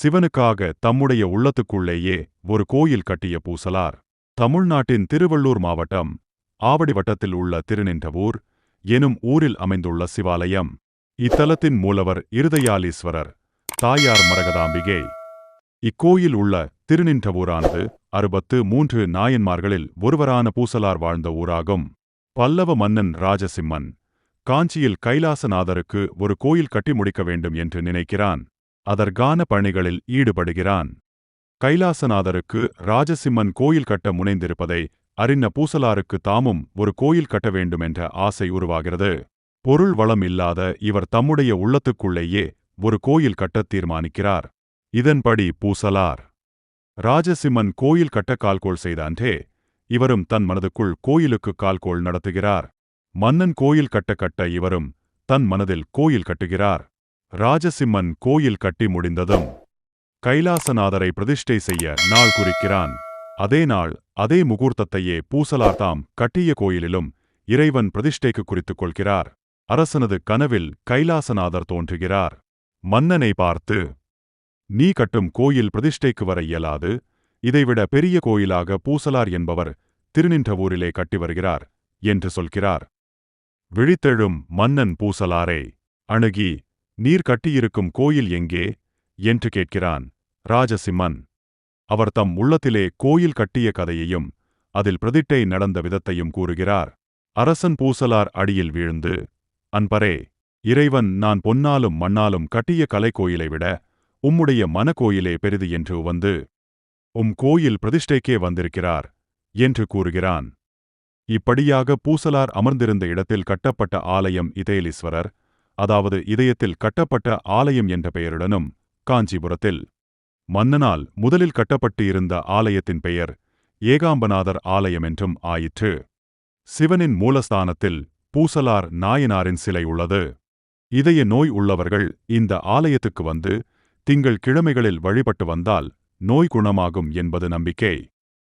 சிவனுக்காக தம்முடைய உள்ளத்துக்குள்ளேயே ஒரு கோயில் கட்டிய பூசலார். தமிழ்நாட்டின் திருவள்ளூர் மாவட்டம் ஆவடி வட்டத்தில் உள்ள திருநின்றவூர் எனும் ஊரில் அமைந்துள்ள சிவாலயம். இத்தலத்தின் மூலவர் இருதயாலீஸ்வரர் தாயார் மரகதாம்பிகை. இக்கோயில் உள்ள திருநின்றவூரானது அறுபத்து மூன்று நாயன்மார்களில் ஒருவரான பூசலார் வாழ்ந்த ஊராகும். பல்லவ மன்னன் ராஜசிம்மன் காஞ்சியில் கைலாசநாதருக்கு ஒரு கோயில் கட்டி முடிக்க வேண்டும் என்று நினைக்கிறான். அதற்கான பணிகளில் ஈடுபடுகிறான். கைலாசநாதருக்கு ராஜசிம்மன் கோயில் கட்ட முனைந்திருப்பதை அறிந்த பூசலாருக்கு தாமும் ஒரு கோயில் கட்ட வேண்டுமென்ற ஆசை உருவாகிறது. பொருள் வளம் இல்லாத இவர் தம்முடைய உள்ளத்துக்குள்ளேயே ஒரு கோயில் கட்டத் தீர்மானிக்கிறார். இதன்படி பூசலார் ராஜசிம்மன் கோயில் கட்ட கால்கோள் செய்தான்றே இவரும் தன் மனதுக்குள் கோயிலுக்கு கால்கோள் நடத்துகிறார். மன்னன் கோயில் கட்ட கட்ட இவரும் தன் மனதில் கோயில் கட்டுகிறார். ராஜசிம்மன் கோயில் கட்டி முடிந்ததும் கைலாசநாதரை பிரதிஷ்டை செய்ய நாள் குறிக்கிறான். அதே நாள் அதே முகூர்த்தத்தையே பூசலார் தாம் கட்டிய கோயிலிலும் இறைவன் பிரதிஷ்டைக்கு குறித்துக் கொள்கிறார். அரசனது கனவில் கைலாசநாதர் தோன்றுகிறார். மன்னனை பார்த்து நீ கட்டும் கோயில் பிரதிஷ்டைக்கு வர இயலாது. இதைவிட பெரிய கோயிலாக பூசலார் என்பவர் திருநின்றவூரிலே கட்டி வருகிறார் என்று சொல்கிறார். விழித்தெழும் மன்னன் பூசலாரே அணுகி நீர் கட்டியிருக்கும் கோயில் எங்கே? என்று கேட்கிறான் ராஜசிம்மன். அவர் தம் உள்ளத்திலே கோயில் கட்டிய கதையையும் அதில் பிரதிட்டை நடந்த விதத்தையும் கூறுகிறார். அரசன் பூசலார் அடியில் வீழ்ந்து அன்பரே இறைவன் நான் பொன்னாலும் மண்ணாலும் கட்டிய கலைக்கோயிலை விட உம்முடைய மனக்கோயிலே பெரிது என்று வந்து உம் கோயில் பிரதிஷ்டைக்கே வந்திருக்கிறார் என்று கூறுகிறான். இப்படியாக பூசலார் அமர்ந்திருந்த இடத்தில் கட்டப்பட்ட ஆலயம் இதயலீஸ்வரர் அதாவது இதயத்தில் கட்டப்பட்ட ஆலயம் என்ற பெயருடனும் காஞ்சிபுரத்தில். மன்னனால் முதலில் கட்டப்பட்டு இருந்த ஆலயத்தின் பெயர் ஏகாம்பநாதர் ஆலயம் என்றும் ஆயிற்று. சிவனின் மூலஸ்தானத்தில் பூசலார் நாயனாரின் சிலை உள்ளது. இதய நோய் உள்ளவர்கள் இந்த ஆலயத்துக்கு வந்து திங்கள் கிழமைகளில் வழிபட்டு வந்தால் நோய் குணமாகும் என்பது நம்பிக்கை.